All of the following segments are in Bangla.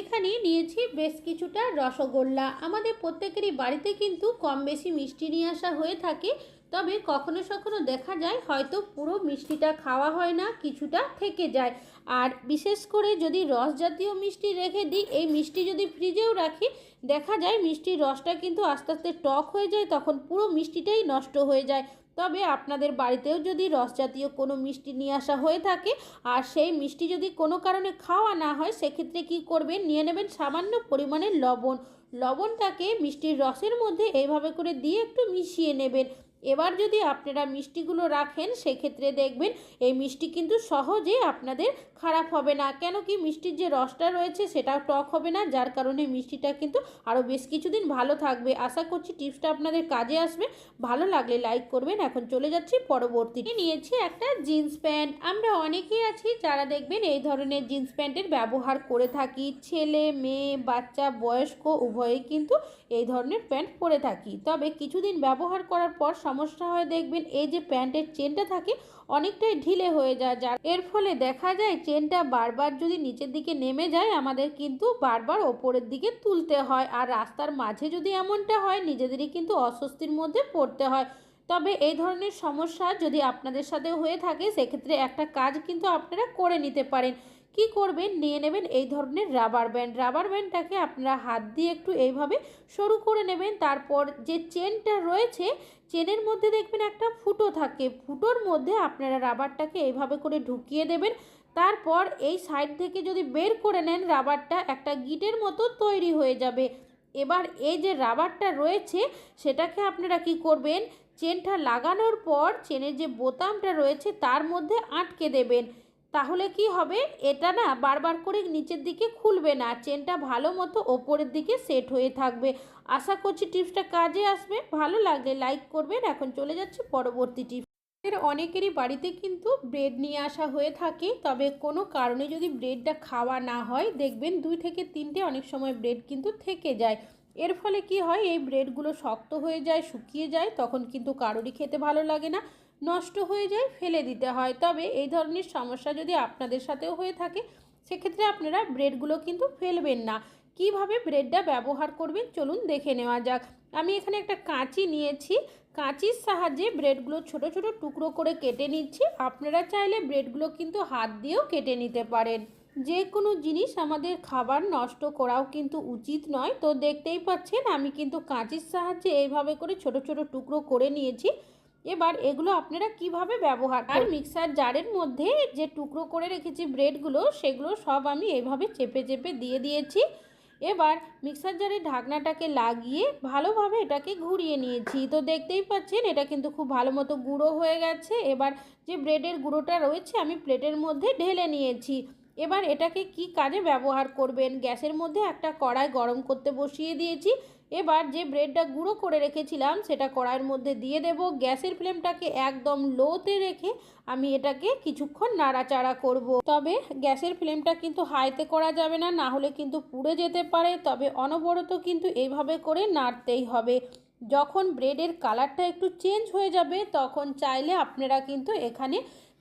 এখানে নিয়েছি বেশ কিছুটা রসগোল্লা। আমাদের প্রত্যেকেরই বাড়িতে কিন্তু কম বেশি মিষ্টি নিয়ে আসা হয়ে থাকে। তবে কখনো কখনো দেখা যায় হয়তো পুরো মিষ্টিটা খাওয়া হয় না, কিছুটা থেকে যায়। আর বিশেষ করে যদি রস জাতীয় মিষ্টি রেখে দিই, এই মিষ্টি যদি ফ্রিজেও রাখি, দেখা যায় মিষ্টির রসটা কিন্তু আস্তে আস্তে টক হয়ে যায়, তখন পুরো মিষ্টিটাই নষ্ট হয়ে যায়। তবে আপনাদের বাড়িতেও যদি রস জাতীয় কোনো মিষ্টি নিয়ে আসা হয়ে থাকে আর সেই মিষ্টি যদি কোনো কারণে খাওয়া না হয়, সেক্ষেত্রে কি করবেন? নিয়ে নেবেন সামান্য পরিমাণে লবণ। লবণটাকে মিষ্টির রসের মধ্যে এইভাবে করে দিয়ে একটু মিশিয়ে নেবেন। এবার যদি আপনারা মিষ্টিগুলো রাখেন, সেক্ষেত্রে দেখবেন এই মিষ্টি কিন্তু সহজে আপনাদের খারাপ হবে না। কেন কি মিষ্টির যে রসটা রয়েছে, সেটাও টক হবে না, যার কারণে মিষ্টিটা কিন্তু আরও বেশ কিছুদিন ভালো থাকবে। আশা করছি টিপসটা আপনাদের কাজে আসবে। ভালো লাগলে লাইক করবেন। এখন চলে যাচ্ছি পরবর্তী। নিয়েছি একটা জিন্স প্যান্ট। আমরা অনেকেই আছি যারা দেখবেন এই ধরনের জিন্স প্যান্টের ব্যবহার করে থাকি। ছেলে, মেয়ে, বাচ্চা, বয়স্ক, উভয়েই কিন্তু এই ধরনের প্যান্ট পরে থাকি। তবে কিছুদিন ব্যবহার করার পর সমস্যা হয়, দেখবেন এই যে প্যান্টের চেনটা থাকে, অনেকটাই ঢিলে হয়ে যায়। যার এর ফলে দেখা যায় চেনটা বারবার যদি নিচের দিকে নেমে যায়, আমাদের কিন্তু বারবার ওপরের দিকে তুলতে হয়। আর রাস্তার মাঝে যদি এমনটা হয়, নিজেদেরই কিন্তু অস্বস্তির মধ্যে পড়তে হয়। তবে এই ধরনের সমস্যা যদি আপনাদের সাথে হয়ে থাকে, সেক্ষেত্রে একটা কাজ কিন্তু আপনারা করে নিতে পারেন। কি করবেন? নিয়ে নেবেন এই ধরনের রাবার ব্যান্ড রাবার ব্যান্ডটাকে আপনারা হাত দিয়ে একটু এইভাবে সরু করে নেবেন। তারপর যে চেনটা রয়েছে চেনের মধ্যে দেখবেন একটা ফুটো থাকে। ফুটোর মধ্যে আপনারা রাবারটাকে এইভাবে করে ঢুকিয়ে দেবেন। তারপর এই সাইড থেকে যদি বের করে নেন রাবারটা একটা গিটের মতো তৈরি হয়ে যাবে। এবার এই যে রাবারটা রয়েছে, সেটাকে আপনারা কি করবেন? চেনটা লাগানোর পর চেনের যে বোতামটা রয়েছে, তার মধ্যে আটকে দেবেন। তাহলে কি হবে? এটা না বারবার করে নিচের দিকে খুলবে না। চেনটা ভালো মতো ওপরের দিকে সেট হয়ে থাকবে। আশা করছি টিপসটা কাজে আসবে। ভালো লাগলে লাইক করবেন। এখন চলে যাচ্ছে পরবর্তী টিপস অনেকেরই বাড়িতে কিন্তু ব্রেড নিয়ে আসা হয়ে থাকে। তবে কোনো কারণে যদি ব্রেডটা খাওয়া না হয়, দেখবেন দুই থেকে তিনটে অনেক সময় ব্রেড কিন্তু থেকে যায়। এর ফলে কি হয়? এই ব্রেডগুলো শক্ত হয়ে যায়, শুকিয়ে যায়। তখন কিন্তু কারোরই খেতে ভালো লাগে না। নষ্ট হয়ে যায়, ফেলে দিতে হয়। তবে এই ধরনের সমস্যা যদি আপনাদের সাথেও হয়ে থাকে, সেক্ষেত্রে আপনারা ব্রেডগুলো কিন্তু ফেলবেন না। কীভাবে ব্রেডটা ব্যবহার করবেন চলুন দেখে নেওয়া যাক। আমি এখানে একটা কাঁচি নিয়েছি। কাঁচির সাহায্যে ব্রেডগুলো ছোট ছোট টুকরো করে কেটে নিচ্ছি। আপনারা চাইলে ব্রেডগুলো কিন্তু হাত দিয়েও কেটে নিতে পারেন। যে কোনো জিনিস আমাদের খাবার নষ্ট করাও কিন্তু উচিত নয়। তো দেখতেই পাচ্ছেন, আমি কিন্তু কাঁচির সাহায্যে এইভাবে করে ছোট ছোট টুকরো করে নিয়েছি। এবার এগুলো আপনারা কীভাবে ব্যবহার আর মিক্সার জারের মধ্যে যে টুকরো করে রেখেছি ব্রেডগুলো, সেগুলো সব আমি এভাবে চেপে চেপে দিয়ে দিয়েছি। এবার মিক্সার জারের ঢাকনাটাকে লাগিয়ে ভালোভাবে এটাকে ঘুরিয়ে নিয়েছি। তো দেখতেই পাচ্ছেন, এটা কিন্তু খুব ভালো মতো গুঁড়ো হয়ে গেছে। এবার যে ব্রেডের গুঁড়োটা রয়েছে, আমি প্লেটের মধ্যে ঢেলে নিয়েছি। এবার এটাকে কি কাজে ব্যবহার করবেন? গ্যাসের মধ্যে একটা কড়াই গরম করতে বসিয়ে দিয়েছি। এবার যে ব্রেডটা গুঁড়ো করে রেখেছিলাম, সেটা কড়াইয়ের মধ্যে দিয়ে দেব। গ্যাসের ফ্লেমটাকে একদম লোতে রেখে আমি এটাকে কিছুক্ষণ নাড়াচাড়া করব। তবে গ্যাসের ফ্লেমটা কিন্তু হাইতে করা যাবে না না হলে কিন্তু পুড়ে যেতে পারে। তবে অনবরত কিন্তু এইভাবে করে নাড়তেই হবে। যখন ব্রেডের কালারটা একটু চেঞ্জ হয়ে যাবে, তখন চাইলে আপনারা কিন্তু এখানে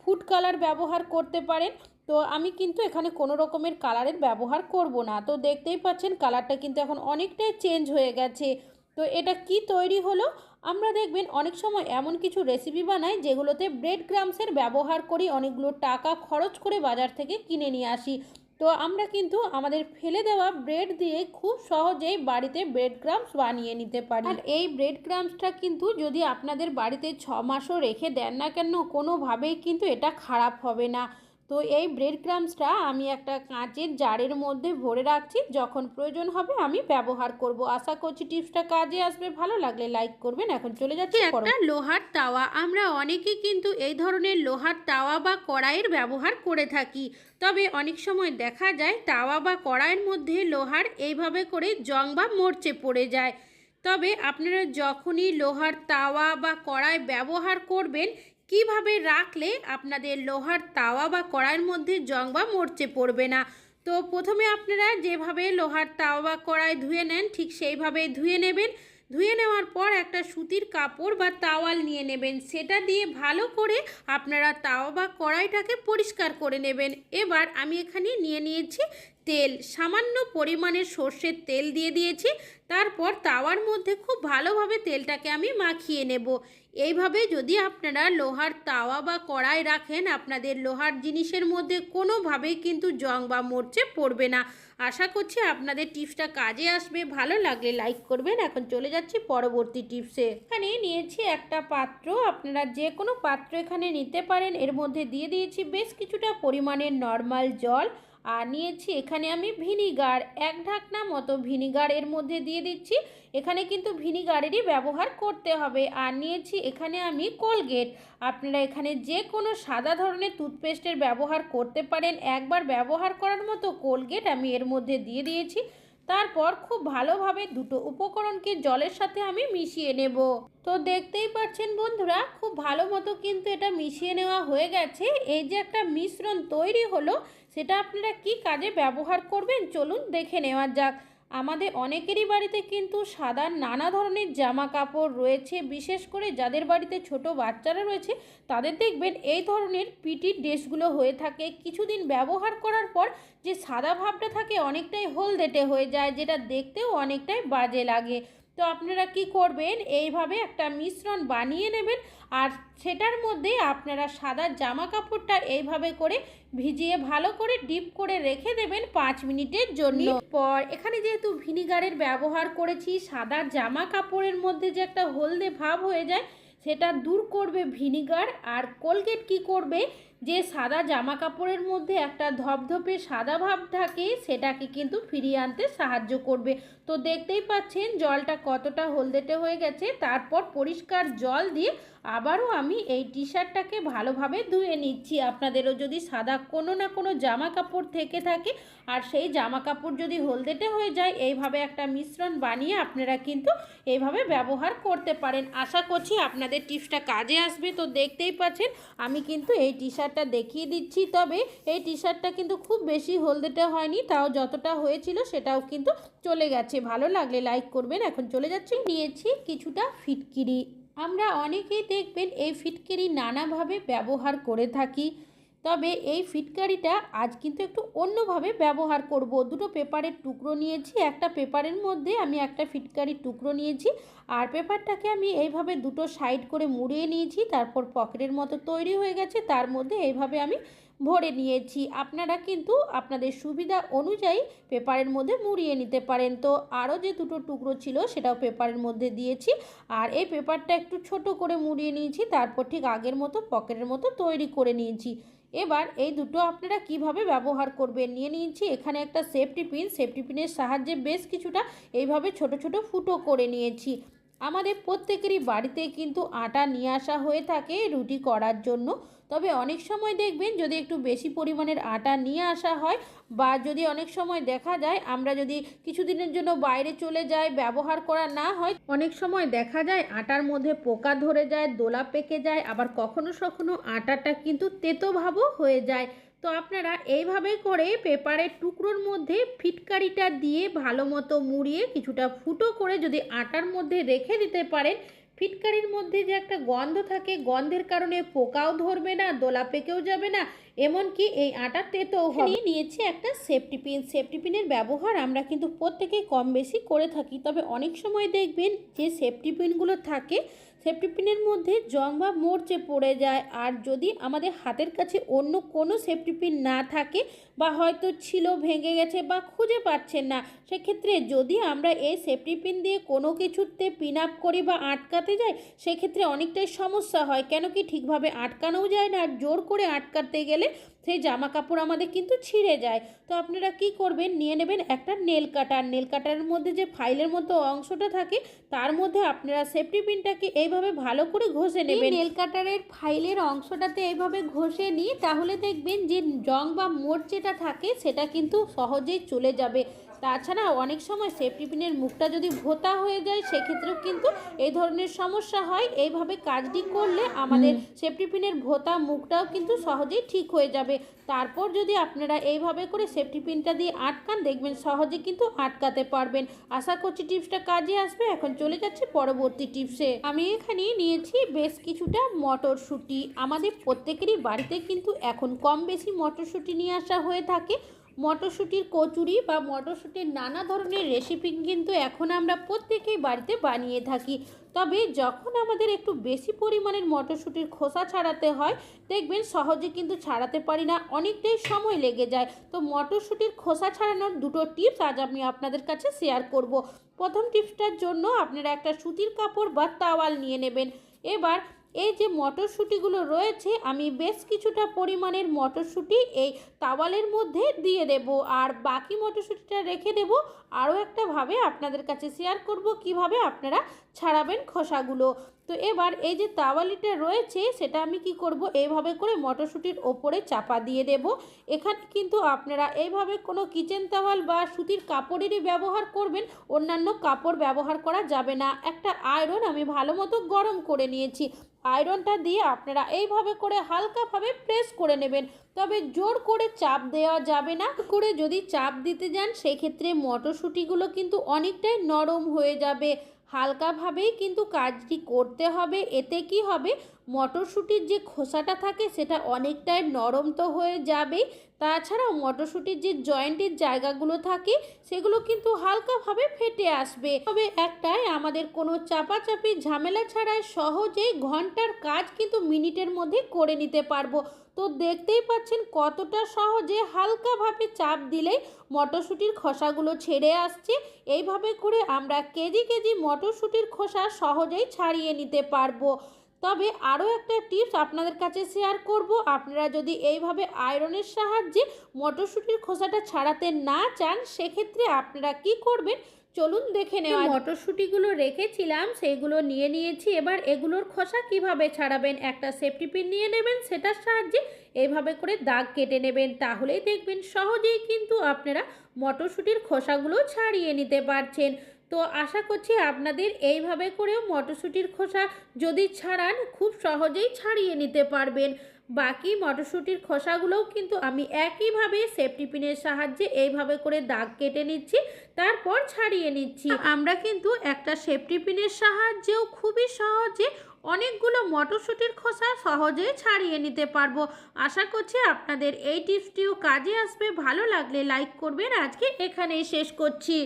ফুড কালার ব্যবহার করতে পারেন। তো আমি কিন্তু এখানে কোনো রকমের কালারের ব্যবহার করব না। তো দেখতেই পাচ্ছেন কালারটা কিন্তু এখন অনেকটাই চেঞ্জ হয়ে গেছে। তো এটা কি তৈরি হলো? আমরা দেখবেন অনেক সময় এমন কিছু রেসিপি বানাই যেগুলোতে ব্রেড ক্রামসের ব্যবহার করি, অনেকগুলো টাকা খরচ করে বাজার থেকে কিনে নিয়ে আসি। তো আমরা কিন্তু আমাদের ফেলে দেওয়া ব্রেড দিয়ে খুব সহজেই বাড়িতে ব্রেড ক্রামস বানিয়ে নিতে পারি। আর এই ব্রেড ক্রামসটা কিন্তু যদি আপনাদের বাড়িতে ছ মাসও রেখে দেন না কেন, কোনোভাবেই কিন্তু এটা খারাপ হবে না। তো এই ব্রেড ক্রামসটা আমি একটা কাঁচের জারের মধ্যে ভরে রাখছি। যখন প্রয়োজন হবে আমি ব্যবহার করব। আশা করছি টিপসটা কাজে আসবে। ভালো লাগলে লাইক করবেন। এখন চলে যাচ্ছি একটা লোহার তাওয়া। আমরা অনেকেই কিন্তু এই ধরনের লোহার তাওয়া বা কড়াইয়ের ব্যবহার করে থাকি। তবে অনেক সময় দেখা যায় তাওয়া বা কড়াইয়ের মধ্যে লোহার এইভাবে করে জং বা মরচে পড়ে যায়। তবে আপনারা যখনই লোহার তাওয়া বা কড়াই ব্যবহার করবেন কীভাবে রাখলে আপনাদের লোহার তাওয়া বা কড়াইয়ের মধ্যে জং বা মরচে পড়বে না? তো প্রথমে আপনারা যেভাবে লোহার তাওয়া বা কড়াই ধুয়ে নেন, ঠিক সেইভাবে ধুয়ে নেবেন। ধুয়ে নেওয়ার পর একটা সুতির কাপড় বা তাওয়াল নিয়ে নেবেন। সেটা দিয়ে ভালো করে আপনারা তাওয়া বা কড়াইটাকে পরিষ্কার করে নেবেন। এবার আমি এখানে নিয়ে নিয়েছি তেল। সামান্য পরিমাণের সর্ষের তেল দিয়ে দিয়েছি। তারপর তাওয়ার মধ্যে খুব ভালোভাবে তেলটাকে আমি মাখিয়ে নেব। এইভাবে যদি আপনারা লোহার তাওয়া বা কড়াই রাখেন, আপনাদের লোহার জিনিসের মধ্যে কোনোভাবেই কিন্তু জং বা মরচে পড়বে না। আশা করছি আপনাদের টিপসটা কাজে আসবে। ভালো লাগলে লাইক করবেন। এখন চলে যাচ্ছি পরবর্তী টিপসে। এখানে নিয়েছি একটা পাত্র। আপনারা যে কোনো পাত্র এখানে নিতে পারেন। এর মধ্যে দিয়ে দিয়েছি বেশ কিছুটা পরিমাণের নর্মাল জল। আর নিয়েছি এখানে আমি ভিনিগার। এক ঢাকনা মতো ভিনিগার এর মধ্যে দিয়ে দিচ্ছি। এখানে কিন্তু ভিনিগারেরই ব্যবহার করতে হবে। আর নিয়েছি এখানে আমি কোলগেট। আপনারা এখানে যে কোনো সাদা ধরনের টুথপেস্টের ব্যবহার করতে পারেন। একবার ব্যবহার করার মতো কোলগেট আমি এর মধ্যে দিয়ে দিয়েছি। তারপর খুব ভালোভাবে দুটো উপকরণকে জলের সাথে আমি মিশিয়ে নেব। তো দেখতেই পাচ্ছেন বন্ধুরা, খুব ভালো মতো কিন্তু এটা মিশিয়ে নেওয়া হয়ে গেছে। এই যে একটা মিশ্রণ তৈরি হলো সেটা আপনারা কি কাজে ব্যবহার করবেন? চলুন দেখে নেওয়া যাক। আমাদের অনেকেরই বাড়িতে কিন্তু সাদা নানা ধরনের জামা কাপড় রয়েছে। বিশেষ করে যাদের বাড়িতে ছোট বাচ্চারা রয়েছে, তাদের দেখবেন এই ধরনের পিটির ড্রেসগুলো হয়ে থাকে। কিছুদিন ব্যবহার করার পর যে সাদা ভাবটা থাকে, অনেকটাই হলদেটে হয়ে যায়, যেটা দেখতেও অনেকটাই বাজে লাগে। তো আপনারা কি করবেন? এইভাবে একটা মিশ্রণ বানিয়ে নেবেন আর সেটার মধ্যে আপনারা সাদা জামা কাপড়টা এইভাবে করে ভিজিয়ে ভালো করে ডিপ করে রেখে দেবেন পাঁচ মিনিটের জন্য। পর এখানে যেহেতু ভিনিগারের ব্যবহার করেছি সাদা জামা কাপড়ের মধ্যে যে একটা হলদে ভাব হয়ে যায় সেটা দূর করবে ভিনিগার। আর কোলগেট কি করবে? যে সাদা জামা কাপড়ের মধ্যে একটা ধপধপে সাদা ভাব থাকে সেটাকে কিন্তু ফিরিয়ে আনতে সাহায্য করবে। তো দেখতেই পাচ্ছেন জলটা কতটা হলদেটে হয়ে গেছে। তারপর পরিষ্কার জল দিয়ে আবারও আমি এই টি শার্টটাকে ভালোভাবে ধুয়ে নিচ্ছি। আপনাদেরও যদি সাদা কোনো না কোনো জামা কাপড় থেকে থাকে আর সেই জামা কাপড় যদি হলদেটে হয়ে যায়, এইভাবে একটা মিশ্রণ বানিয়ে আপনারা কিন্তু এইভাবে ব্যবহার করতে পারেন। আশা করছি আপনাদের টিপসটা কাজে আসবে। তো দেখতেই পাচ্ছেন আমি কিন্তু এই টি শার্টটা দেখিয়ে দিচ্ছি। তবে এই টি শার্টটা কিন্তু খুব বেশি হলদেটে হয়নি, তাও যতটা হয়েছিল সেটাও কিন্তু চলে গেছে। ভালো লাগলে লাইক করবেন। এখন চলে যাচ্ছি, নিয়েছি কিছুটা ফিটকিরি। আমরা অনেকেই দেখবেন এই ফিটকিরি নানাভাবে ব্যবহার করে থাকি। তবে এই ফিটকারিটা আজ কিন্তু একটু অন্যভাবে ব্যবহার করব। দুটো পেপারের টুকরো নিয়েছি, একটা পেপারের মধ্যে আমি একটা ফিটকারির টুকরো নিয়েছি আর পেপারটাকে আমি এইভাবে দুটো সাইড করে মুড়িয়ে নিয়েছি, তারপর পকেটের মতো তৈরি হয়ে গেছে, তার মধ্যে এইভাবে আমি ভরে নিয়েছি। আপনারা কিন্তু আপনাদের সুবিধা অনুযায়ী পেপারের মধ্যে মুড়িয়ে নিতে পারেন। তো আরও যে দুটো টুকরো ছিল সেটাও পেপারের মধ্যে দিয়েছি। আর এই পেপারটা একটু ছোট করে মুড়িয়ে নিয়েছি, তারপর ঠিক আগের মতো পকেটের মতো তৈরি করে নিয়েছি। এবার এই দুটো আপনারা কীভাবে ব্যবহার করবেন নিয়ে নিয়েছি। এখানে একটা সেফটি পিন, সেফটি পিনের সাহায্যে বেশ কিছুটা এইভাবে ছোট ছোট ফুটো করে নিয়েছি। আমাদের প্রত্যেকেরই বাড়িতে কিন্তু আটা নিয়ে আসা হয়ে থাকে রুটি করার জন্য। তবে অনেক সময় দেখবেন যদি একটু বেশি পরিমাণের আটা নিয়ে আসা হয় বা যদি অনেক সময় দেখা যায় আমরা যদি কিছুদিনের জন্য বাইরে চলে যাই, ব্যবহার করা না হয়, অনেক সময় দেখা যায় আটার মধ্যে পোকা ধরে যায়, দোলা পেকে যায়, আবার কখনো কখনো আটাটা কিন্তু তেতো ভাবও হয়ে যায়। তো আপনারা এইভাবে করে পেপারের টুকরোর মধ্যে ফিটকারিটা দিয়ে ভালো মতো মুড়িয়ে কিছুটা ফুটো করে যদি আটার মধ্যে রেখে দিতে পারেন, ফিটকারির মধ্যে যে একটা গন্ধ থাকে, গন্ধের কারণে পোকাও ধরবে না দোলা পেকেও যাবে না, এমনকি এই আটা তেতেও হবে। নিয়েছি একটা সেফটি পিন সেফটি পিনের ব্যবহার আমরা কিন্তু প্রত্যেকেই কম বেশি করে থাকি, তবে অনেক সময় দেখবেন যে সেফটি পিনগুলো থাকে সেফটি পিনের মধ্যে জং বা মরচে পড়ে যায়। আর যদি আমাদের হাতের কাছে অন্য কোনো সেফটি পিন না থাকে বা হয়তো ছিল, ভেঙে গেছে বা খুঁজে পাচ্ছেন না, সেক্ষেত্রে যদি আমরা এই সেফটি পিন দিয়ে কোনো কিছুতে পিন আপ করি বা আটকাতে যাই, সেক্ষেত্রে অনেকটাই সমস্যা হয়। কেন কি ঠিকভাবে আটকানোও যায় না। আর জোর করে আটকাতে গেলে সেই জামা কাপড় আমাদের কিন্তু ছিঁড়ে যায়। তো আপনারা কি করবেন? নিয়ে নেবেন একটা নেল কাটার। নেল কাটারের মধ্যে যে ফাইলের মতো অংশটা থাকে তার মধ্যে আপনারা সেফটি পিনটাকে এইভাবে ভালো করে ঘষে নেবেন। নেল কাটারের ফাইলের অংশটাতে এইভাবে ঘষে নিয়ে তাহলে দেখবেন যে জং বা মোট যেটা থাকে সেটা কিন্তু সহজেই চলে যাবে। তাছাড়া অনেক সময় সেফটি পিনের মুখটা যদি ভোতা হয়ে যায় সেক্ষেত্রেও কিন্তু এই ধরনের সমস্যা হয়। এইভাবে কাজটি করলে আমাদের সেফটি পিনের ভোতা মুখটাও কিন্তু সহজেই ঠিক হয়ে যাবে। তারপর যদি আপনারা এইভাবে করে সেফটি পিনটা দিয়ে আটকান দেখবেন সহজে কিন্তু আটকাতে পারবেন। আশা করছি টিপসটা কাজে আসবে। এখন চলে যাচ্ছে পরবর্তী টিপসে। আমি এখানে নিয়েছি বেশ কিছুটা মটরশুঁটি। আমাদের প্রত্যেকেরই বাড়িতে কিন্তু এখন কম বেশি মটরশুঁটি নিয়ে আসা হয়ে থাকে। মটরশুঁটির কচুরি বা মটরশুঁটির নানা ধরনের রেসিপি কিন্তু এখন আমরা প্রত্যেকেই বাড়িতে বানিয়ে থাকি। তবে যখন আমাদের একটু বেশি পরিমাণের মটরশুঁটির খোসা ছাড়াতে হয়, দেখবেন সহজে কিন্তু ছাড়াতে পারি না, অনেকটাই সময় লেগে যায়। তো মটরশুঁটির খোসা ছাড়ানোর দুটো টিপস আজ আমি আপনাদের কাছে শেয়ার করব। প্রথম টিপসটার জন্য আপনারা একটা সুতির কাপড় বা তাওয়াল নিয়ে নেবেন। এবার এই যে মটরশুঁটিগুলো রয়েছে, আমি বেশ কিছুটা পরিমাণের মটরশুঁটি এই তাওয়ালের মধ্যে দিয়ে দেব। আর বাকি মটরশুঁটিটা রেখে দেব। আরও একটা ভাবে আপনাদের কাছে শেয়ার করব কীভাবে আপনারা ছাড়াবেন খোসাগুলো। তো এবার এই যে তাওয়ালিটা রয়েছে, সেটা আমি কি করব? এইভাবে করে মটরশুঁটির ওপরে চাপা দিয়ে দেব। এখানে কিন্তু আপনারা এইভাবে কোনো কিচেন তাওয়াল বা সুতির কাপড়েরই ব্যবহার করবেন, অন্যান্য কাপড় ব্যবহার করা যাবে না। একটা আয়রন আমি ভালো মতো গরম করে নিয়েছি। আয়রনটা দিয়ে আপনারা এইভাবে করে হালকাভাবে প্রেস করে নেবেন। তবে জোর করে চাপ দেওয়া যাবে না। করে যদি চাপ দিতে যান, সেক্ষেত্রে মটরশুঁটিগুলো কিন্তু অনেকটাই নরম হয়ে যাবে। হালকাভাবেই কিন্তু কাজটি করতে হবে, এতে কি হবে? মটরশুঁটির যে খোসাটা থাকে সেটা অনেকটাই নরম তো হয়ে যাবেই। তাছাড়াও মটরশুঁটির যে জয়েন্টের জায়গাগুলো থাকে, সেগুলো কিন্তু হালকাভাবে ফেটে আসবে। তবে একটাই, আমাদের কোনো চাপাচাপি ঝামেলা ছাড়াই সহজেই ঘণ্টার কাজ কিন্তু মিনিটের মধ্যে করে নিতে পারব। তো দেখতেই পাচ্ছেন কতটা সহজে হালকাভাবে চাপ দিলেই মটরশুঁটির খোসাগুলো ছেড়ে আসছে। এইভাবে করে আমরা কেজি কেজি মটরশুঁটির খোসা সহজেই ছাড়িয়ে নিতে পারব। তবে আরও একটা টিপস আপনাদের কাছে শেয়ার করব। আপনারা যদি এইভাবে আয়রনের সাহায্যে মটরশুঁটির খোসাটা ছাড়াতে না চান সেক্ষেত্রে আপনারা কি করবেন? চলুন দেখে নেওয়া মটরশুঁটিগুলো রেখেছিলাম সেইগুলো নিয়ে নিয়েছি। এবার এগুলোর খোসা কীভাবে ছাড়াবেন? একটা সেফটি পিন নিয়ে নেবেন সেটার সাহায্যে এইভাবে করে দাগ কেটে নেবেন। তাহলেই দেখবেন সহজেই কিন্তু আপনারা মটরশুঁটির খোসাগুলো ছাড়িয়ে নিতে পারছেন। তো আশা করছি আপনাদের এইভাবে করেও মটরশুঁটির খোসা যদি ছাড়ান খুব সহজেই ছাড়িয়ে নিতে পারবেন। বাকি মটরশুঁটির খোসাগুলোও কিন্তু আমি একইভাবে সেফটি পিনের সাহায্যে এইভাবে করে দাগ কেটে নিচ্ছি, তারপর ছাড়িয়ে নিচ্ছি। আমরা কিন্তু একটা সেফটি পিনের সাহায্যেও খুবই সহজে অনেকগুলো মটরশুঁটির খোসা সহজে ছাড়িয়ে নিতে পারব। আশা করছি আপনাদের এই টিপসটিও কাজে আসবে। ভালো লাগলে লাইক করবেন। আজকে এখানেই শেষ করছি।